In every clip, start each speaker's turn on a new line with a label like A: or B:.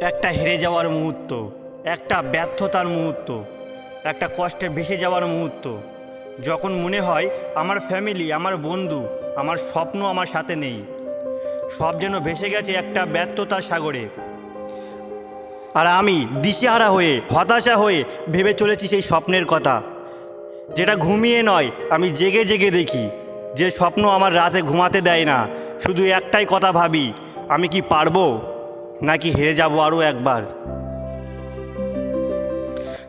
A: একটা হেরে যাওয়ার মুহূর্ত, একটা ব্যর্থতার মুহূর্ত, একটা কষ্টে ভেসে যাওয়ার মুহূর্ত। যখন মনে হয়, আমার ফ্যামিলি আমার বন্ধু, আমার স্বপ্ন আমার সাথে নেই। সব যেন ভেসে গেছে একটা ব্যর্থতার সাগরে। আর আমি দিশেহারা হয়ে, হতাশা হয়ে ভেবে চলেছি সেই স্বপ্নের কথা। যেটা ঘুমিয়ে নয়, আমি জেগে জেগে দেখি যে স্বপ্ন আমার রাতে ঘুমাতে দেয় না। শুধু একটাই কথা ভাবি, আমি কি পারব? নাকি হেরে যাব আরও একবার?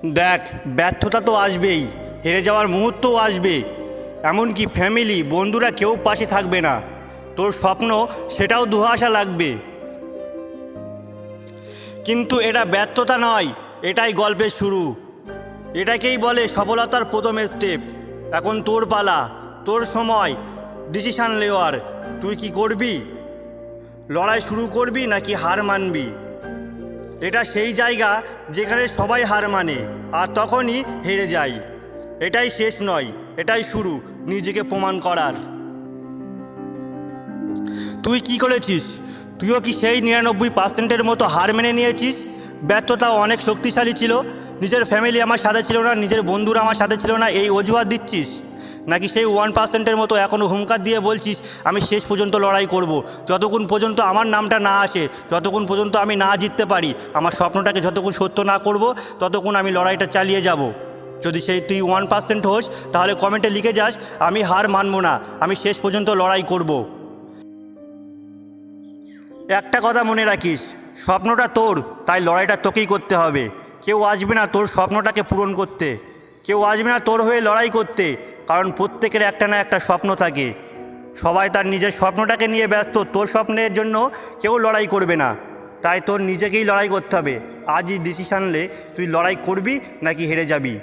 A: দেখ, ব্যর্থতা তো আসবেই, হেরে যাওয়ার মুহূর্তও আসবে। এমনকি ফ্যামিলি বন্ধুরা কেউ পাশে থাকবে না। তোর স্বপ্ন, সেটাও দুহাসা লাগবে। কিন্তু এটা ব্যর্থতা নয়, এটাই গল্পের শুরু। এটাকেই বলে সফলতার প্রথম স্টেপ এখন তোর পালা, তোর সময় ডিসিশান নেওয়ার তুই কি করবি? লড়াই শুরু করবি নাকি হার মানবি? এটা সেই জায়গা যেখানে সবাই হার মানে আর তখনই হেরে যায় এটাই শেষ নয়, এটাই শুরু, নিজেকে প্রমাণ করার। তুই কি করেছিস? তুইও কি সেই নিরানব্বই পার্সেন্টের মতো হার মেনে নিয়েছিস? ব্যর্থতা অনেক শক্তিশালী ছিল। নিজের ফ্যামিলি আমার সাথে ছিল না, নিজের বন্ধুরা আমার সাথে ছিল না, এই অজুহাত দিচ্ছিস? নাকি সেই ওয়ান পার্সেন্টের মতো এখনও হুঙ্কার দিয়ে বলছিস, আমি শেষ পর্যন্ত লড়াই করব। যতক্ষণ পর্যন্ত আমার নামটা না আসে, যতক্ষণ পর্যন্ত আমি না জিততে পারি, আমার স্বপ্নটাকে যতক্ষণ সত্য না করব, ততক্ষণ আমি লড়াইটা চালিয়ে যাব যদি সেই তুই ওয়ান পার্সেন্ট হোস, তাহলে কমেন্টে লিখে যাস, আমি হার মানব না, আমি শেষ পর্যন্ত লড়াই করব। একটা কথা মনে রাখিস, স্বপ্নটা তোর, তাই লড়াইটা তোকেই করতে হবে কেউ আসবে না তোর স্বপ্নটাকে পূরণ করতে কেউ আসবে না তোর হয়ে লড়াই করতে কারণ প্রত্যেকের একটা না একটা স্বপ্ন থাকে। সবাই তার নিজের স্বপ্নটাকে নিয়ে ব্যস্ত। তোর স্বপ্নের জন্য কেউ লড়াই করবে না। তাই তোর নিজেকেই লড়াই করতে হবে। আজই ডিসিশান নিলে তুই লড়াই করবি নাকি হেরে যাবি।